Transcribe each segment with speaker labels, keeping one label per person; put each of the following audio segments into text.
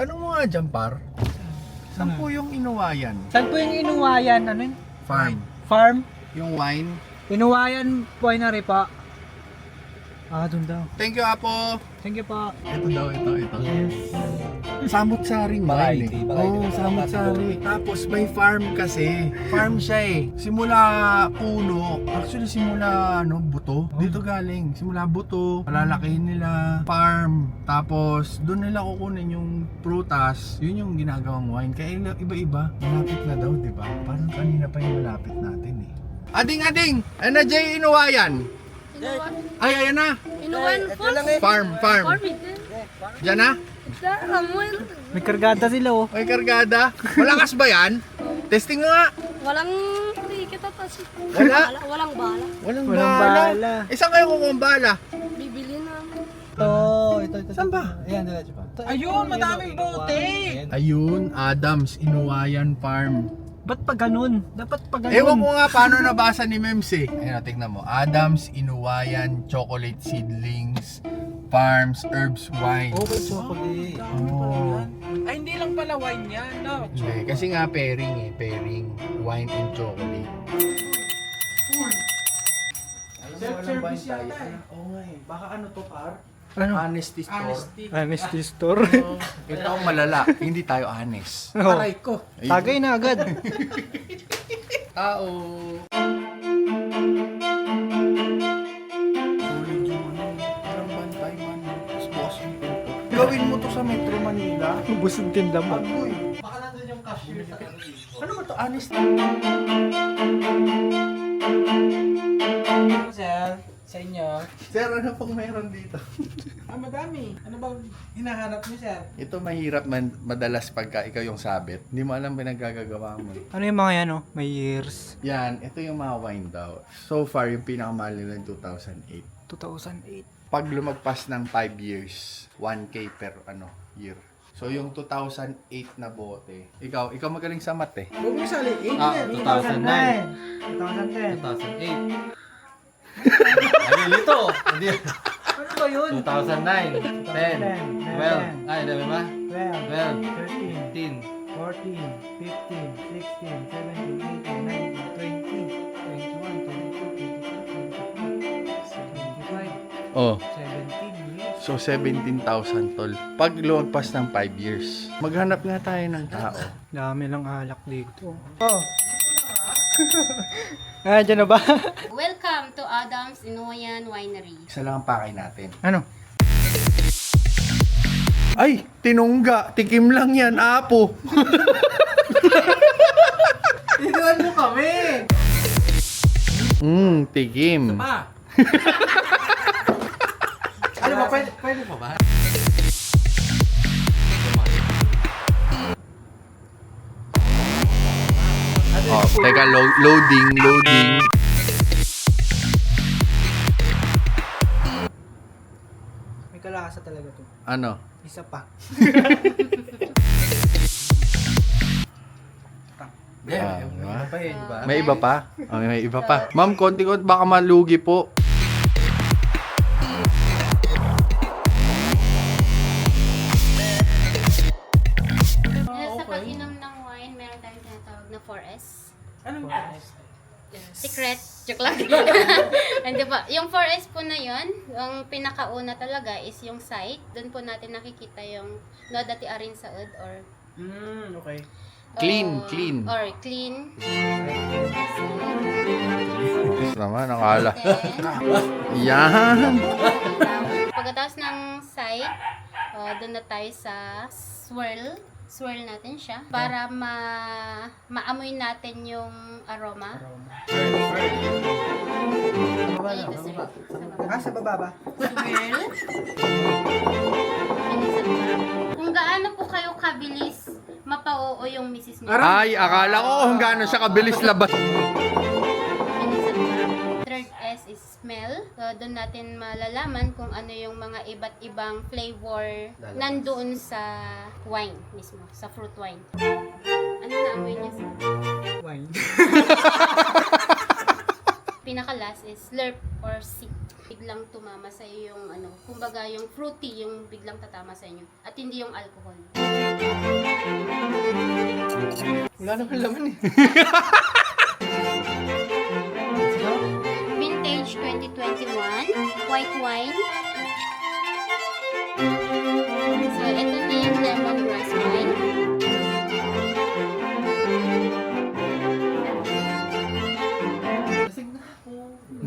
Speaker 1: Tanong mo nga dyan, par. Saan po yung inuwayan?
Speaker 2: Saan po yung inuwayan? Ano yun?
Speaker 1: Farm.
Speaker 2: Farm?
Speaker 1: Yung wine.
Speaker 2: Inuwayan winery pa. Ah, dun daw.
Speaker 1: Thank you, Apo.
Speaker 2: Thank you po.
Speaker 1: Ito daw, ito, ito.
Speaker 2: Yes.
Speaker 1: Samot-saring wine eh.
Speaker 3: Variety, variety.
Speaker 1: Oo, samot-sari. Tapos may farm kasi. Farm siya eh. Simula puno. Actually, simula ano, buto. Dito galing. Simula buto. Palalakihin nila. Farm. Tapos, doon nila kukunin yung prutas. Yun yung ginagawang wine. Kaya iba-iba. Malapit na daw, di ba? Parang kanina pa yung malapit natin eh. Ading, ading! Ano Jay Inuwayan?
Speaker 4: Inuwan,
Speaker 1: Ay, ayan na!
Speaker 4: inuwan po.
Speaker 1: Farm, farm.
Speaker 4: Farm ito.
Speaker 1: Diyan na?
Speaker 4: Amoy.
Speaker 2: May kargada sila oh.
Speaker 1: May kargada. Malakas ba yan? Testing mo nga.
Speaker 4: Walang ticket at as.
Speaker 1: Wala?
Speaker 4: Bala, walang bala.
Speaker 1: Walang,
Speaker 2: Walang
Speaker 1: bala.
Speaker 2: bala.
Speaker 1: Eh, saan kayo kukuha ang bala?
Speaker 4: Bibili namin.
Speaker 3: Ito, ito, ito.
Speaker 1: Saan ba?
Speaker 3: Ayan, diretso pa.
Speaker 2: Ayun, madaming bote.
Speaker 1: Ayun, Adams, Inuwayan Farm.
Speaker 2: Ba't pa ganun? Dapat pa ganun.
Speaker 1: Ewan ko nga paano nabasa ni Mems eh. Ayun, tingnan mo. Adams, Inuwayan, Chocolate Seedlings, Farms, Herbs, Wine.
Speaker 3: Okay, chocolate.
Speaker 1: Oh.
Speaker 2: Ay, hindi lang pala wine yan, no?
Speaker 1: Hindi, kasi nga pairing eh. Pairing. Wine and chocolate.
Speaker 2: Self-service yata eh.
Speaker 1: Oo nga eh. Baka ano to par?
Speaker 2: Ano?
Speaker 1: Honesty store.
Speaker 2: Honesty. Honesty store.
Speaker 1: Ito ang malala. Hindi tayo honest.
Speaker 2: Oh.
Speaker 1: Aray ko.
Speaker 2: Tagay na agad.
Speaker 1: Tao. Sa Metro Manila.
Speaker 2: Ubus ang tinda mo.
Speaker 1: Agoy.
Speaker 3: Baka nandun yung cashier sa ano dito.
Speaker 1: Ano ba to? Honest.
Speaker 3: Sir, sa inyo.
Speaker 1: Sir, ano pong meron dito?
Speaker 3: Ah, madami. Ano bang hinahanap niyo, sir?
Speaker 1: Ito mahirap man, madalas pagka ikaw yung sabit. Hindi mo alam pinagagagawa mo.
Speaker 2: Ano yung mga yan oh? May years.
Speaker 1: Yan, ito yung mga wine daw. So far, yung pinakamahal nila yung 2008.
Speaker 2: 2008.
Speaker 1: Pag lumagpas ng 5 years, 1K per ano year. So yung 2008 na bote, ikaw, ikaw magaling sa math eh.
Speaker 3: Huwag mo sali. 8
Speaker 5: Ah,
Speaker 3: yan.
Speaker 2: 2009.
Speaker 5: 2008. Ano ito? Hindi.
Speaker 2: Ano ba yun?
Speaker 5: 2009, 10, 12. Ay, dami ba?
Speaker 2: 12,
Speaker 5: 12,
Speaker 2: 13,
Speaker 5: 15.
Speaker 2: 14, 15, 16, 17, 18, 19, 20,
Speaker 1: Oh,
Speaker 2: 17 years.
Speaker 1: so 17,000 tol. Pag lumagpas ng 5 years, maghanap nga tayo ng tao.
Speaker 2: Dami lang alak dito. Oh. ah, dyan na ba?
Speaker 4: Welcome to Adams Inuwayan Winery.
Speaker 1: Isa lang ang pakay natin.
Speaker 2: ano?
Speaker 1: Ay, tinungga. Tikim lang yan, apo.
Speaker 3: Inuwan mo kami.
Speaker 1: Hmm, tikim.
Speaker 3: Pa. Ano ba? Pwede, pwede pa ba?
Speaker 1: Oh, teka, lo- loading, loading.
Speaker 2: May kalasa talaga to.
Speaker 1: Ano?
Speaker 2: Isa pa.
Speaker 1: Ah,
Speaker 3: yung
Speaker 1: diba?
Speaker 3: iba pa eh, di ba?
Speaker 1: May iba pa? Okay, may iba pa. Ma'am, konti-konti baka malugi po.
Speaker 4: Na 4S.
Speaker 3: Anong
Speaker 4: Secret. Joke lang. Hindi ba? Yung 4S po na yun, yung pinakauna talaga is yung site. Doon po natin nakikita yung nodati arin saud or
Speaker 3: Hmm, okay.
Speaker 1: Clean, clean.
Speaker 4: Or clean.
Speaker 1: Yes naman, nakala.
Speaker 4: Then,
Speaker 1: Yan.
Speaker 4: Pagkatapos ng site, uh, doon na tayo sa swirl. Swirl natin siya para ma maamoy natin yung aroma. Dito sa
Speaker 2: Ah, sa baba ba?
Speaker 4: swirl. Mo. Kung gaano po kayo kabilis mapauo yung misis niyo.
Speaker 1: Ay, akala ko kung gaano siya kabilis labas
Speaker 4: smell. So, doon natin malalaman kung ano yung mga iba't ibang flavor Lalabas. nandoon sa wine mismo, sa fruit wine. Ano na amoy niya sa...
Speaker 2: Wine.
Speaker 4: Pinaka-last is slurp or sip. Biglang tumama sa iyo yung ano, kumbaga yung fruity yung biglang tatama sa inyo. At hindi yung alcohol.
Speaker 5: Wala naman laman eh.
Speaker 4: white wine. So, ito na yung lemongrass wine.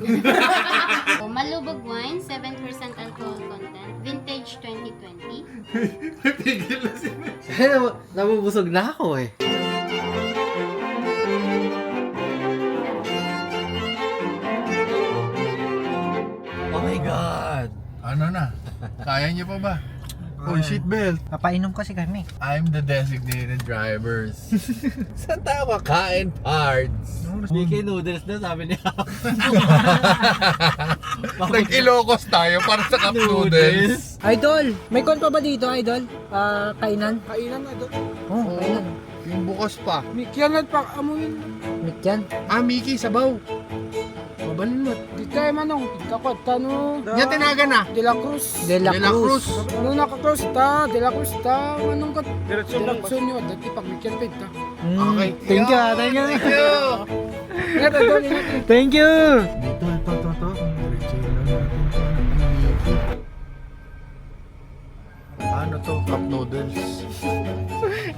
Speaker 4: So, Malubog wine, 7% alcohol content. Vintage 2020.
Speaker 5: Kaya nabubusog na ako eh.
Speaker 1: Ano na? Kaya niyo pa ba? Uy, seatbelt.
Speaker 2: Papainom kasi kami.
Speaker 1: I'm the designated drivers.
Speaker 5: Saan tayo kakain parts? Mickey noodles na sabi niya.
Speaker 1: Nag-Ilocos tayo para sa cup noodles.
Speaker 2: Idol! May kon pa ba dito, Idol? Ah, kainan?
Speaker 3: Kainan na doon.
Speaker 2: Oh, kainan.
Speaker 1: Yung bukas pa.
Speaker 3: Mikyan pa, amuin.
Speaker 2: Meat yan.
Speaker 1: Ah, Mickey, sabaw. Mabalot.
Speaker 3: Di tayo manong. Kakot, tano.
Speaker 1: Yan tinaga na.
Speaker 3: De la Cruz.
Speaker 2: De La
Speaker 1: De La
Speaker 2: Cruz.
Speaker 3: Ano na ka Cruz ta? De la Cruz ta. Anong kat? Diretso lang. Diretso nyo. Dati pag Mikyan pa ta.
Speaker 2: Mm,
Speaker 1: Okay.
Speaker 2: Thank you, ah, thank you.
Speaker 1: Thank you.
Speaker 2: Thank you!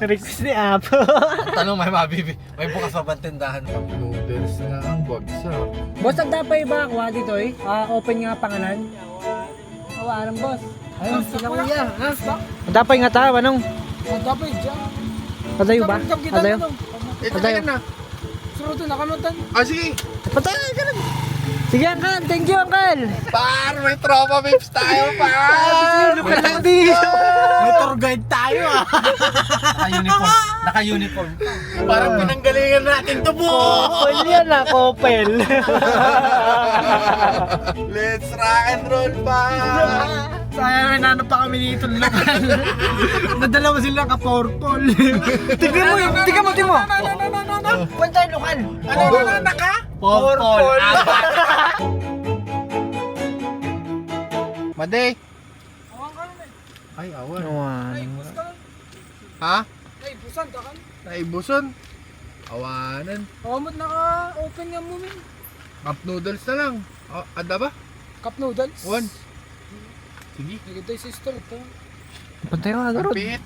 Speaker 2: Request ni Apo.
Speaker 5: Tanong may mabibi. May bukas pa bang tindahan?
Speaker 1: Cup noodles nga ang bagsak.
Speaker 2: boss, ang dapat ba ako dito eh? Ah, open nga pangalan. Awaran, boss. Ayun, sila kuya. Ha? Ang dapat nga tayo, anong?
Speaker 3: Ang dapat dyan.
Speaker 2: Padayo ba? Padayo?
Speaker 3: na.
Speaker 1: Ito
Speaker 2: Padayo.
Speaker 1: kaya na.
Speaker 3: Sunod na nakanutan.
Speaker 1: Ah, sige.
Speaker 2: Patayo, ganun. Sige, Uncle. Thank you, Uncle.
Speaker 1: Par, may tropa vibes tayo, par.
Speaker 2: Luka lang dito.
Speaker 5: May tour guide tayo ah. Naka-uniform. Naka-uniform.
Speaker 1: Parang pinanggalingan natin to po.
Speaker 2: Kopel yan ah, kopel.
Speaker 1: Let's rock and roll pa.
Speaker 2: Sayang, may nano pa kami dito lokal. Nadala mo sila ka purple. tignan mo, yun, tignan mo, tignan mo. Punta tayo lokal.
Speaker 1: Ano na na ka?
Speaker 5: Purple.
Speaker 1: Made. Ay, awan. Ha?
Speaker 3: Ay, busan ka kan.
Speaker 1: Naibuson. Awanan.
Speaker 3: Kamot naka-open nga mo min.
Speaker 1: Cup noodles na lang. Oh, ada ba?
Speaker 3: Cup noodles.
Speaker 1: One. Sige.
Speaker 3: Naganda yung sister ito.
Speaker 2: Punta tayo
Speaker 1: Ang
Speaker 2: agad.
Speaker 1: pihit.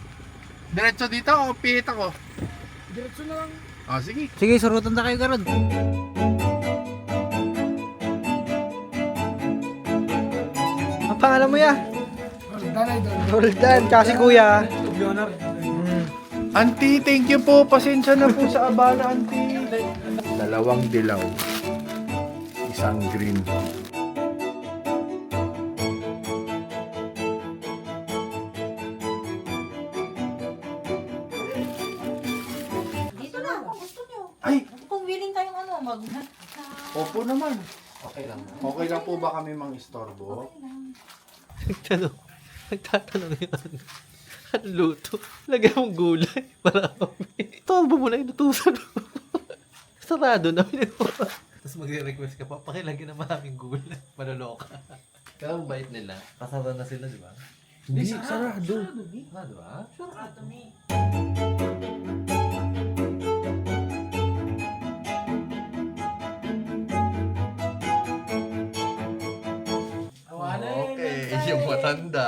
Speaker 1: Diretso dito o pihit ako?
Speaker 3: Diretso na lang.
Speaker 1: Ah, sige.
Speaker 2: Sige, surutan na kayo garod. Ang pangalan mo ya?
Speaker 3: Danay doon.
Speaker 2: Roldan, kasi kuya. Mm.
Speaker 1: Auntie, thank you po. Pasensya na po sa abala, auntie. Dalawang dilaw. Isang green.
Speaker 6: Gusto nyo.
Speaker 1: Ay!
Speaker 6: Kung willing kayong ano, mag...
Speaker 1: Opo naman.
Speaker 5: Okay lang.
Speaker 1: Okay lang po ba kami mang istorbo?
Speaker 5: Nagtanong. Nagtatanong yun. Ano luto? Lagyan mong gulay. Marami. Torbo mo na inutusan mo. Sarado na. Tapos magre-request ka pa, pakilagyan ng maraming gulay. Maloloka. Kaya ang bait nila. Kasara na sila, di ba?
Speaker 1: Hindi, sarado.
Speaker 5: Ah, di ba? Okay, yung matanda.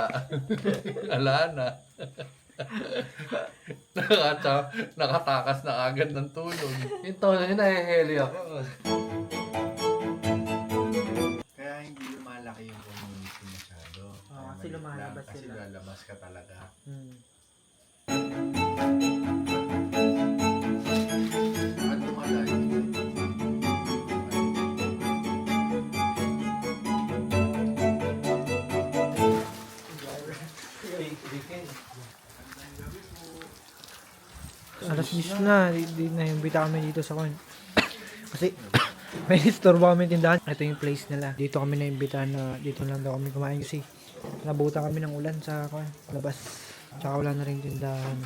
Speaker 5: Ala na. Nakata nakatakas na agad ng tulog. Tono yun, nahihili ako.
Speaker 1: Kaya hindi lumalaki yung community masyado.
Speaker 2: Oo, kasi
Speaker 1: Kaya maliit
Speaker 2: lumalabas
Speaker 1: lang, Kasi
Speaker 2: sila.
Speaker 1: lalabas ka talaga.
Speaker 2: Mm. Alas 10 na, di, di naimbita kami dito sa kon. Kasi may istorbo kami tindahan. Ito yung place nila. Dito kami naimbita na dito lang daw kami kumain kasi nabuta kami ng ulan sa kon, labas. Tsaka wala na rin tindahan.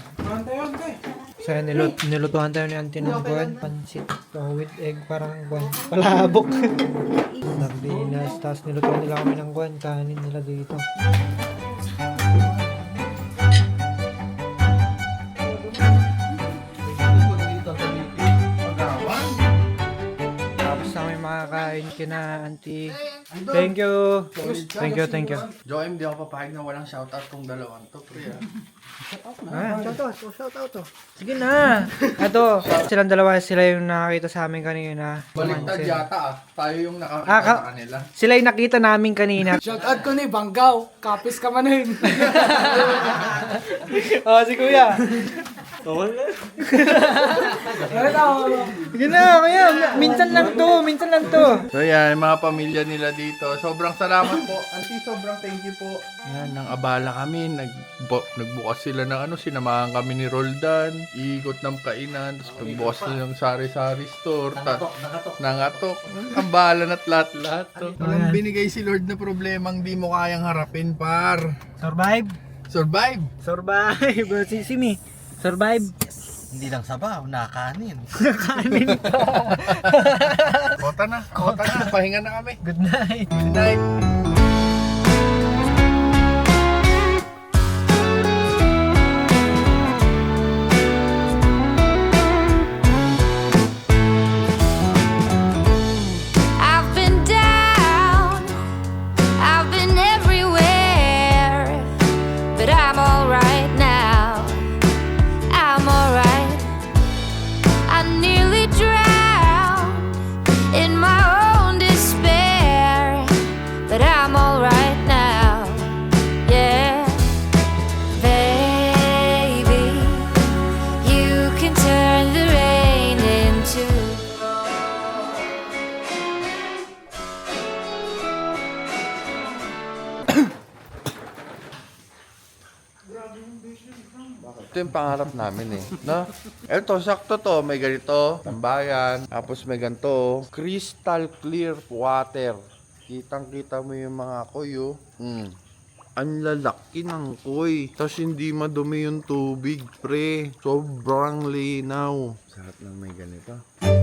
Speaker 2: So yun, nilut nilutuhan tayo ni Auntie ng buwan. Pansit uh, with egg, parang buwan. Palabok. Sardinas. Tapos nilutuhan nila kami ng buwan. Kanin nila dito. Na, auntie. Thank you. Thank you, thank you.
Speaker 1: Joem, di ako papayag na walang shoutout tong dalawang to, pre. ah.
Speaker 2: Ah, shout out, oh, shout out to. Sige na. Ito, silang dalawa sila yung nakakita sa amin kanina.
Speaker 1: Baliktad yata ah. Tayo yung nakakita
Speaker 2: Ah, ka-
Speaker 1: sa kanila.
Speaker 2: Sila yung nakita namin kanina.
Speaker 3: Shout out ko ni Banggaw. Kapis ka man rin.
Speaker 2: oh, si Kuya. Sige na, kuya. Minsan lang to, minsan lang to.
Speaker 1: So yan, mga pamilya nila dito. Sobrang salamat po. Auntie, sobrang thank you po. Yan, nang abala kami. Nagbu- nagbukas sila ng ano, sinamahan kami ni Roldan. Iikot ng kainan. Tapos pagbukas nila ng sari-sari store. Nangatok, nangatok. Nangatok. Ang bahala na't lahat-lahat. To. Walang binigay si Lord na problemang di mo kayang harapin, par.
Speaker 2: Survive.
Speaker 1: Survive.
Speaker 2: Survive. Si Simi. Survive.
Speaker 5: Hindi lang sabaw, nakanin.
Speaker 1: Kota na, kota na. Pahinga na kami.
Speaker 2: Good night.
Speaker 1: Good night. Pangarap namin eh. No? Ito, sakto to. May ganito, tambayan. Tapos may ganito. Crystal clear water. Kitang-kita mo yung mga kuyo. Mm. Ang lalaki ng koy. Tapos hindi madumi yung tubig, pre. Sobrang linaw. Sarap lang may ganito.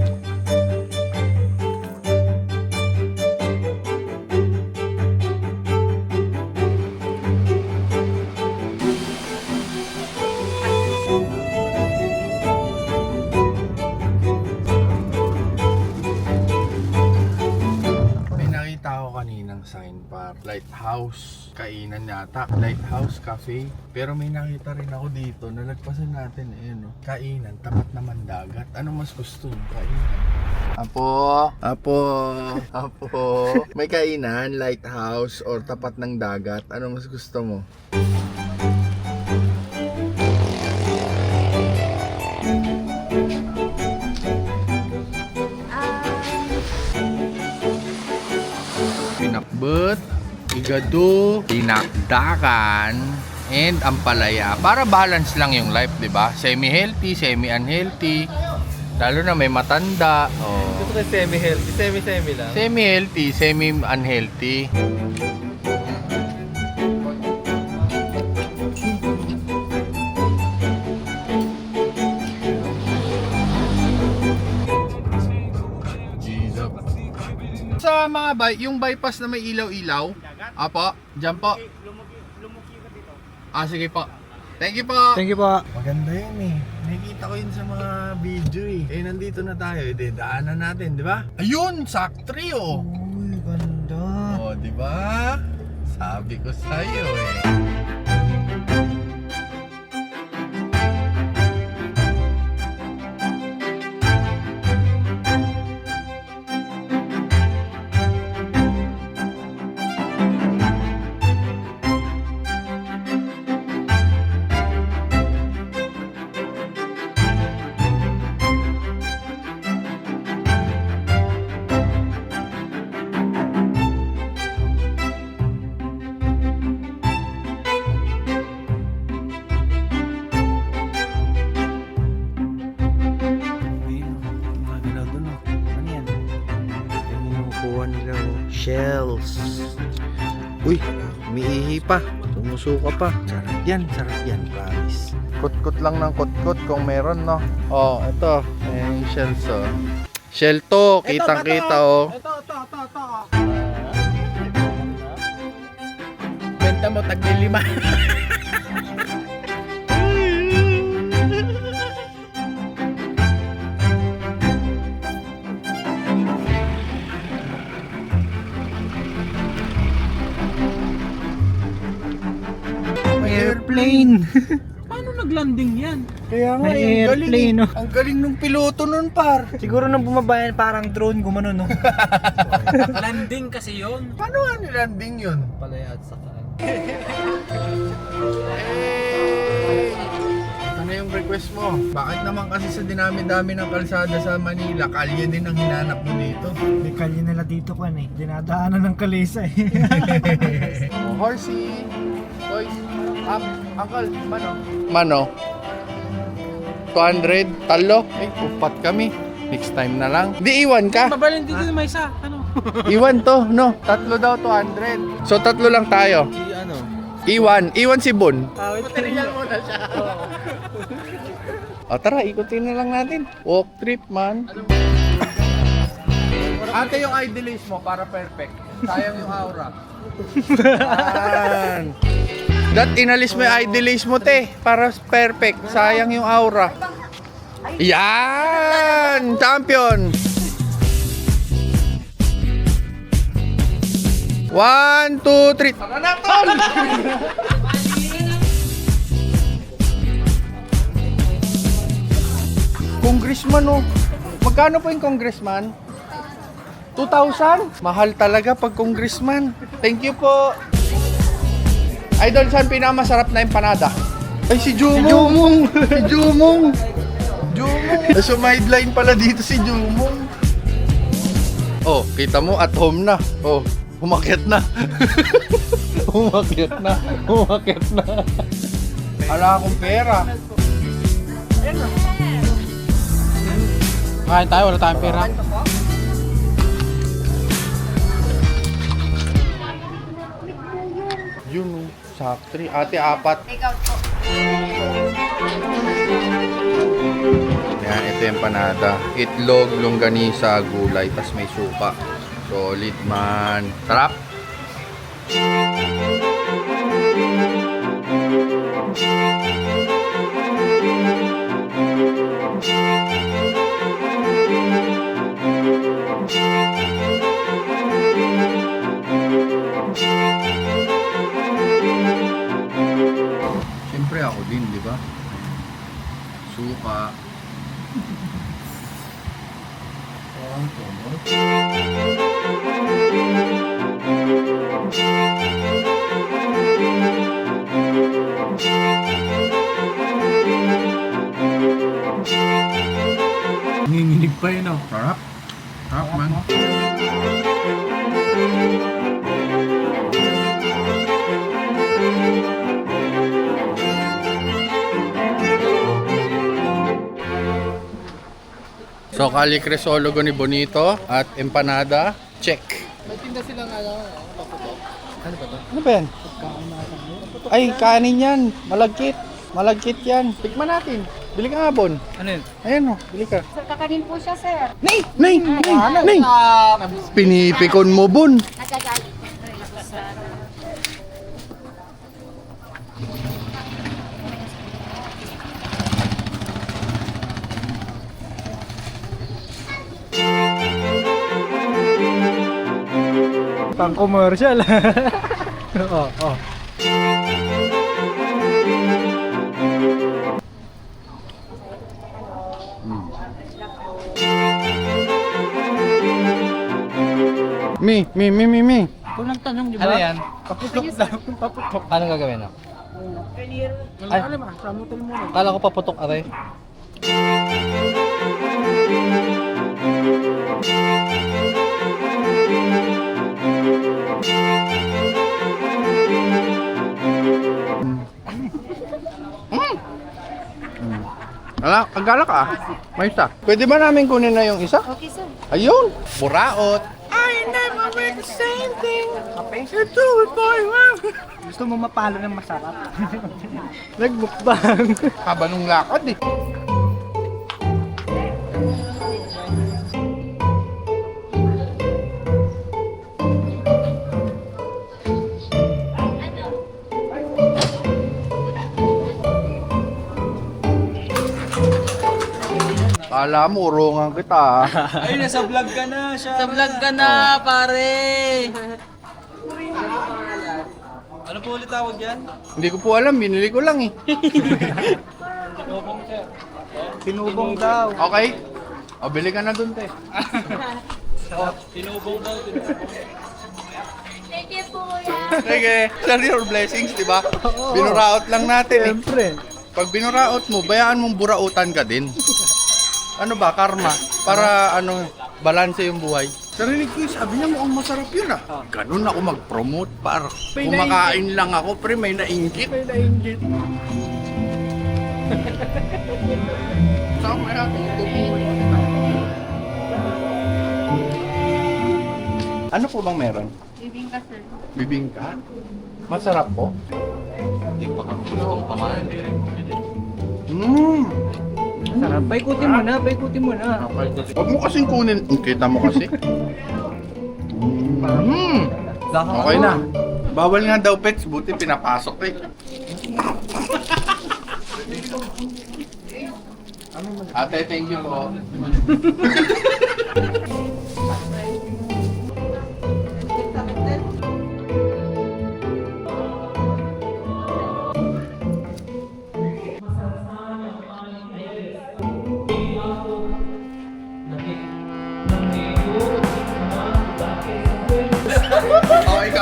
Speaker 1: Lighthouse. Kainan yata. Lighthouse Cafe. Pero may nakita rin ako dito. Nalagpasan natin eh, no? Kainan. Tapat naman dagat. Ano mas gusto nyo? Kainan. Apo. Apo. Apo. May kainan, lighthouse, or tapat ng dagat. Ano mas gusto mo? pinakbet, igado, tinakdakan, and ampalaya. Para balance lang yung life, di ba? Semi-healthy, semi-unhealthy. Lalo na may matanda. Oh.
Speaker 5: Gusto ko semi-healthy, semi-semi lang.
Speaker 1: Semi-healthy, semi-unhealthy. Sa mga by, yung bypass na may ilaw-ilaw. Apo, dyan po. Ah, sige po. Thank you po.
Speaker 2: Thank you po.
Speaker 1: Maganda yun eh. Nakikita ko yun sa mga video eh. Eh, nandito na tayo. Eh, di, daanan natin, di ba? Ayun! Saktri oh!
Speaker 2: Uy, ganda.
Speaker 1: Oh, di ba? Sabi ko sa'yo eh. Tumusuka pa.
Speaker 2: Sarap yan, sarap yan, promise.
Speaker 1: Kutkut lang ng kutkut kung meron, no? Oh, ito. Ayan yung shells, oh. Shell to, kitang-kita, oh.
Speaker 3: Ito, ito, ito, ito.
Speaker 1: Benta mo, taglilima.
Speaker 3: Paano naglanding yan?
Speaker 1: Kaya nga,
Speaker 2: May
Speaker 1: eh, ang galing
Speaker 2: airplane,
Speaker 1: eh.
Speaker 2: no?
Speaker 1: Ang galing nung piloto nun, par.
Speaker 2: Siguro nung bumaba yan, parang drone gumano, no?
Speaker 3: Landing kasi yon.
Speaker 1: Paano nga nilanding yun?
Speaker 5: Palayad sa kaan.
Speaker 1: Ano yung request mo? Bakit naman kasi sa dinami-dami ng kalsada sa Manila, kalye din ang hinanap mo dito?
Speaker 2: May kalye nila dito ko eh. Dinadaanan ng kalesa eh.
Speaker 1: Oh, horsey, boys, up, uncle, mano? Mano? 200, talo? Eh, upat kami. Next time na lang. Di iwan ka.
Speaker 3: Babalin dito na may isa. Ano?
Speaker 1: Iwan to, no? Tatlo daw, 200. So, tatlo lang tayo.
Speaker 5: Si ano?
Speaker 1: Iwan. Iwan si Bon. Material muna siya. o tara, ikutin na lang natin. Walk trip, man. Ate yung idealist mo para perfect. Sayang yung aura. Yan. Dat inalis mo yung idealist mo, te. Para perfect. Sayang yung aura. Yan! Champion! One, two, three. Tara na, tol! Congressman, oh. Magkano po yung congressman? 2,000? Mahal talaga pag congressman. Thank you po. Idol, saan pinakamasarap na empanada? Ay, si Jumong! Si Jumong! Jumong! Sumideline pala dito si Jumong. Oh, kita mo at home na. Oh, umakyat na. umakyat na. Umakyat na. Wala akong pera.
Speaker 3: Kain tayo, wala tayong pera.
Speaker 1: Factory. Ate, apat. Yan, ito yung panada. Itlog, longganisa, gulay, tas may suka. Solid man. Sarap. Siyempre ako din, di ba? Suka.
Speaker 3: Nanginginig pa yun, oh.
Speaker 1: Sarap. Sarap man. So, Kali Cresologo ni Bonito at empanada, check.
Speaker 3: May tinda silang ano, paputok.
Speaker 1: Ano ba yan? Ay, kanin yan. Malagkit. Malagkit yan. Tikman natin. Bili ka nga, Bon.
Speaker 2: ano yun?
Speaker 1: Ayan o, bili ka.
Speaker 6: Sir, kakanin po siya, sir.
Speaker 1: Nay! Nay! Nay! Nay! Pinipikon mo, Bon.
Speaker 4: Nagagalit.
Speaker 2: Pang commercial. Oo, oh,
Speaker 1: Mi, mi, mi, mi, mi.
Speaker 2: Kung nagtanong, di ba?
Speaker 5: Ano yan?
Speaker 2: Paputok daw. Paputok.
Speaker 5: Paano gagawin no?
Speaker 3: Wala alam ah, samutan mo na.
Speaker 5: Kala ko paputok aray.
Speaker 1: Ala, kagala ka. ah. May isa. Pwede ba namin kunin na yung isa?
Speaker 6: Okay, sir.
Speaker 1: Ayun! Buraot! I never make the same thing. You do it, boy.
Speaker 2: Gusto mo mapalo ng masarap? Nagbukbang.
Speaker 1: Haba nung lakad eh. Kala mo, urungan kita ah.
Speaker 2: Ay, nasa vlog ka na siya.
Speaker 3: Sa vlog ka na, pare!
Speaker 5: Ano po ulit tawag yan?
Speaker 1: Hindi ko po alam, binili ko lang eh.
Speaker 2: Tinubong daw.
Speaker 1: Okay? O, bili ka na dun, te.
Speaker 4: Thank you, kuya.
Speaker 1: Sige, share your blessings, di ba? Binuraot lang natin eh.
Speaker 2: Siyempre.
Speaker 1: Pag binuraot mo, bayaan mong burautan ka din. Ano ba, karma? Para ano, balanse yung buhay. Narinig ko yung sabi niya mukhang masarap yun ah. Ganun ako mag-promote para
Speaker 3: May
Speaker 1: kumakain lang ako, pre may nainggit.
Speaker 3: May nainggit.
Speaker 1: Sama natin ito buhay. Ano po bang meron?
Speaker 4: Bibingka, sir.
Speaker 1: Bibingka? Masarap po?
Speaker 5: Hindi pa kami kulawang pamahan.
Speaker 1: Mmm!
Speaker 2: Sarap. Paikutin mo na, paikutin mo na.
Speaker 1: Huwag mo kasing kunin. Kita mo kasi. Mmm! Okay na. Bawal nga daw pets, buti pinapasok eh. Ate, thank you po.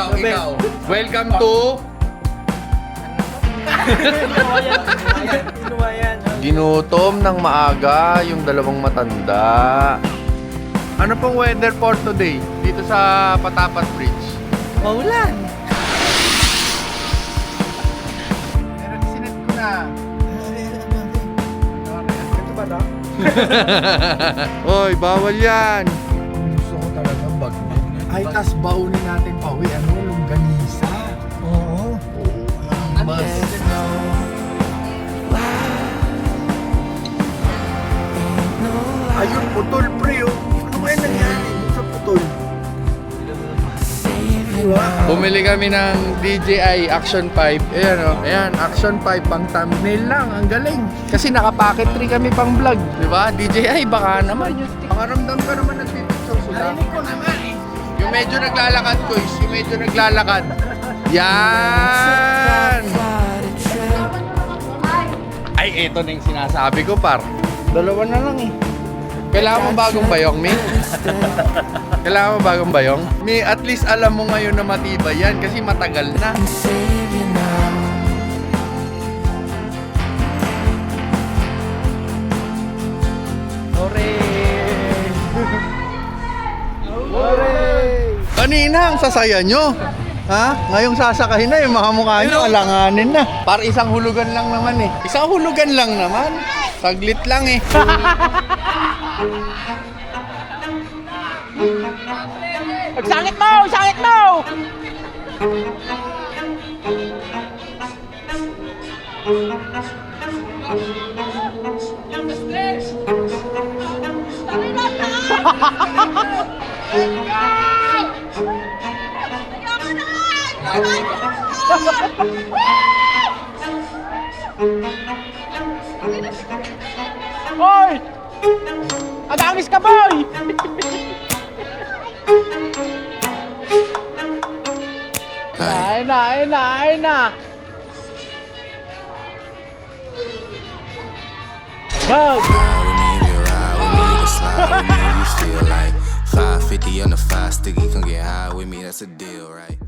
Speaker 1: ikaw, ikaw. Welcome to Ginutom ng maaga yung dalawang matanda. Ano pong weather for today dito sa Patapat Bridge?
Speaker 2: Maulan.
Speaker 1: Pero sinet ko na.
Speaker 2: Ito ba daw?
Speaker 1: Oy, bawal yan. Ay, tas baunin natin pa. Uy, ano, longganisa.
Speaker 3: Oo.
Speaker 1: Ang mas. Ayun, putol, pre, oh. Ano kaya nangyari sa putol? Bumili kami ng DJI Action 5. Ayan o. Ayan, Action 5 pang thumbnail lang. Ang galing. Kasi nakapacket 3 kami pang vlog. Di ba? DJI baka naman. Pakaramdam ka naman nagpipicture sila. Narinig ko naman. Yung medyo naglalakad ko is, yung medyo naglalakad. Yan! Ay, eto na yung sinasabi ko, par. Dalawa na lang eh. Kailangan mo bagong bayong, Mi? Kailangan mo bagong bayong? Mi, at least alam mo ngayon na matibay yan kasi matagal na. Kanina ang sasaya nyo. Ha? Ngayong sasakahin na yung mga mukha nyo, alanganin na. Para isang hulugan lang naman eh. Isang hulugan lang naman. Saglit lang eh.
Speaker 2: Sangit mo! Sangit mo! Hoy! Adangis ka, boy! Ay na, ay na, ay na! Bug!
Speaker 7: You slide with me. You feel like 550 on the five sticky, come get high with me, that's a deal, right?